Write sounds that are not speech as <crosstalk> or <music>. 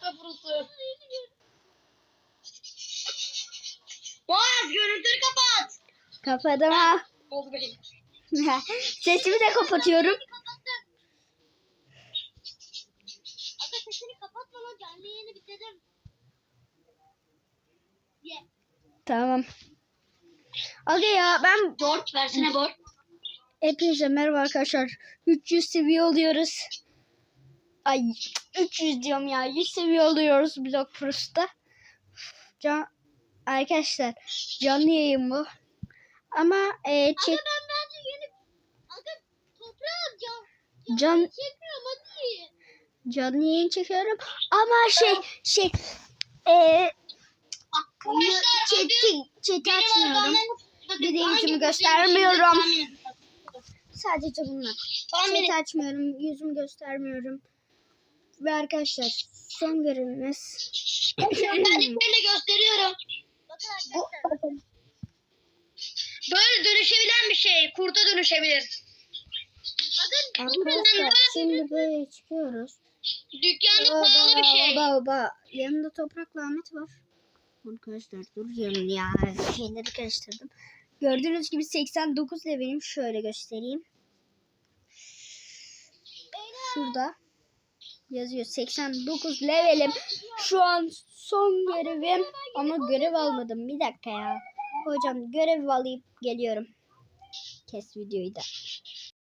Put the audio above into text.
köprüsü. Boğaz görüntüyü kapat. Kapadım ha. Oldu benim. <laughs> Sesimi de kapatıyorum. Aga sesini kapatma lan canlı yayını bitirdim. Ye. Tamam. Aga ya ben Dört versene bor. hepinize merhaba arkadaşlar. 300 seviye oluyoruz. Ay 300 diyorum ya. 100 seviye Blog Prost'ta. Can, arkadaşlar canlı yayın bu. Ama e, Aga çek, ben bence yeni... Aga can... can, Çekmiyorum hadi. canlı yayın çekiyorum. Ama şey şey e, chat'i benim açmıyorum. Bir de yüzümü göstermiyorum. Sadece bunlar. Edin. açmıyorum. Yüzümü göstermiyorum. Ve arkadaşlar son görevimiz. Özelliklerini gösteriyorum. Bakın arkadaşlar. Böyle dönüşebilen bir şey. Kurta dönüşebilir. Arkadaşlar şimdi böyle çıkıyoruz. Dükkanda pahalı bir şey. Oba oba. Yanında toprak lanet var. Arkadaşlar duruyorum ya. Şeyleri karıştırdım. Gördüğünüz gibi 89 levelim. Şöyle göstereyim. Şurada yazıyor 89 levelim. Şu an son görevim ama görev almadım. Bir dakika ya. Hocam görev alayım geliyorum. Kes videoyu da.